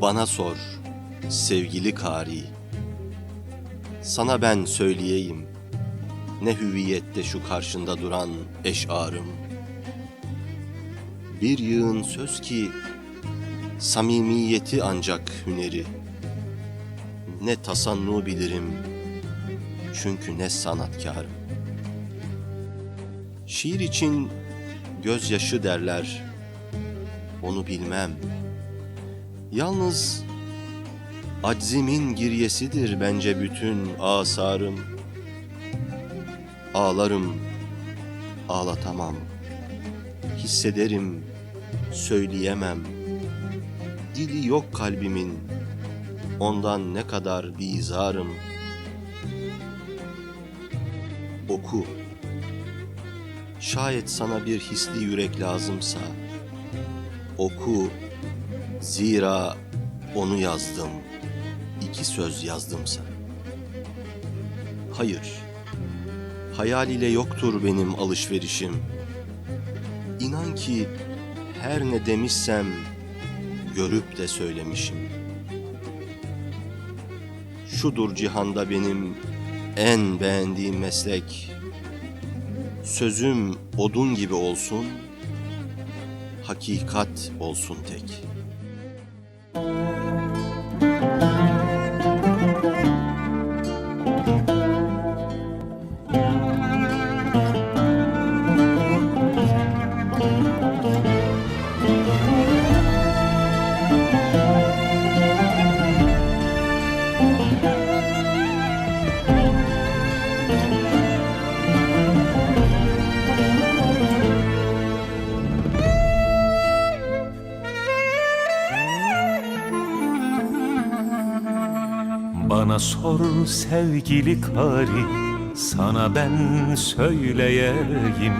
Bana sor sevgili kari. Sana ben söyleyeyim. Ne hüviyette şu karşında duran eşarım. Bir yığın söz ki samimiyeti ancak hüneri. Ne tasannu bilirim çünkü ne sanatkarım. Şiir için gözyaşı derler. Onu bilmem. Yalnız aczimin giryesidir bence bütün asarım. Ağlarım, ağlatamam. Hissederim, söyleyemem. Dili yok kalbimin, ondan ne kadar bizarım. Oku. Şayet sana bir hisli yürek lazımsa, oku. Zira onu yazdım, iki söz yazdımsa. Hayır, hayal ile yoktur benim alışverişim. İnan ki her ne demişsem, görüp de söylemişim. Şudur cihanda benim en beğendiğim meslek. Sözüm odun gibi olsun, hakikat olsun tek. Música Bana sor sevgili kari Sana ben söyleyeyim.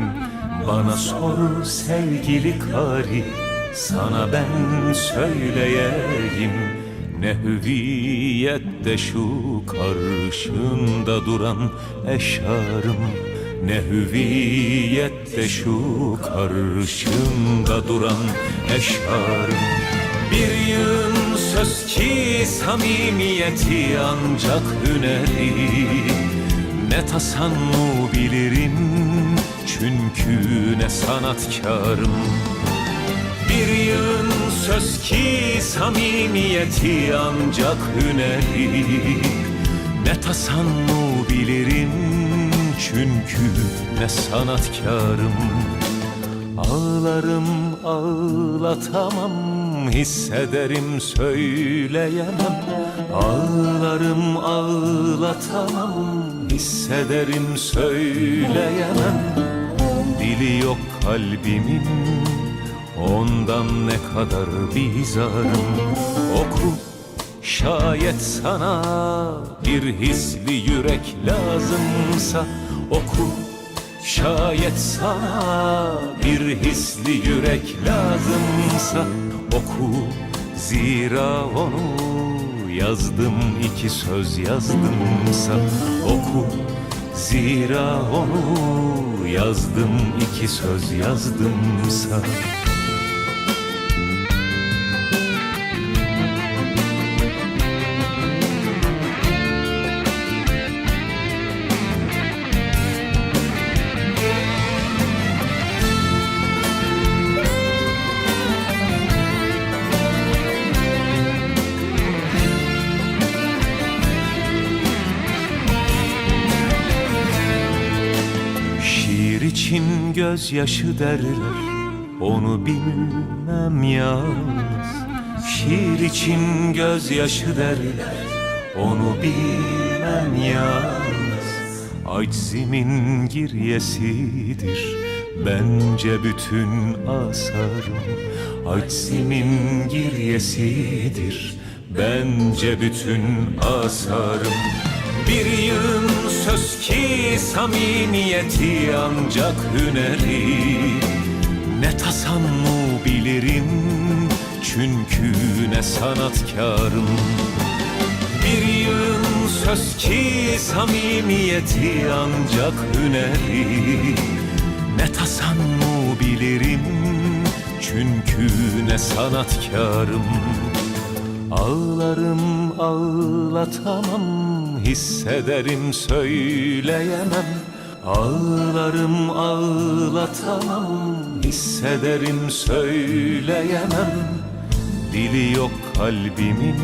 Bana sor sevgili kari Sana ben söyleyeyim. Ne hüviyette şu karşında duran eşarım Ne hüviyette şu karşında duran eşarım. Bir yığın söz ki samimiyeti ancak hüneri. Ne tasannu bilirim çünkü ne sanatkarım. Bir yığın söz ki samimiyeti ancak hüneri. Ne tasannu bilirim çünkü ne sanatkarım Ağlarım ağlatamam hissederim söyleyemem. Ağlarım ağlatamam hissederim söyleyemem. Dili yok kalbimin ondan ne kadar bizarım. Oku şayet sana bir hisli yürek lazımsa Oku Şayet sana bir hisli yürek lazımsa oku. Zira onu yazdım iki söz yazdımsa oku. Zira onu yazdım iki söz yazdımsa için gözyaşı derler. Onu bilmem yalnız. Şiir için gözyaşı derler. Onu bilmem yalnız. Aczimin giryesidir. Bence bütün asarım. Aczimin giryesidir. Bence bütün asarım bir yığın söz ki samimiyeti ancak hüneri. Ne tasannu bilirim çünkü ne sanatkarım. Bir yığın söz ki samimiyeti ancak hüneri. Ne tasannu bilirim çünkü ne sanatkarım. Ağlarım ağlatamam Hissederim söyleyemem Ağlarım ağlatamam Hissederim söyleyemem. Dili yok kalbimin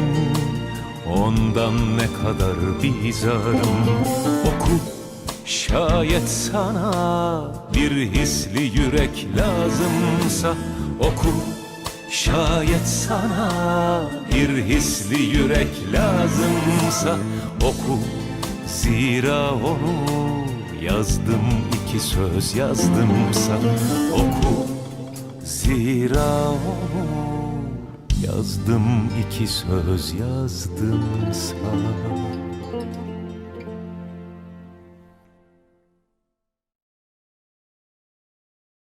Ondan ne kadar bizarım. Oku şayet sana Bir hisli yürek lazımsa Oku Şayet sana bir hisli yürek lazımsa Oku. Zira onu yazdım iki söz yazdımsa Oku. Zira onu yazdım iki söz yazdımsa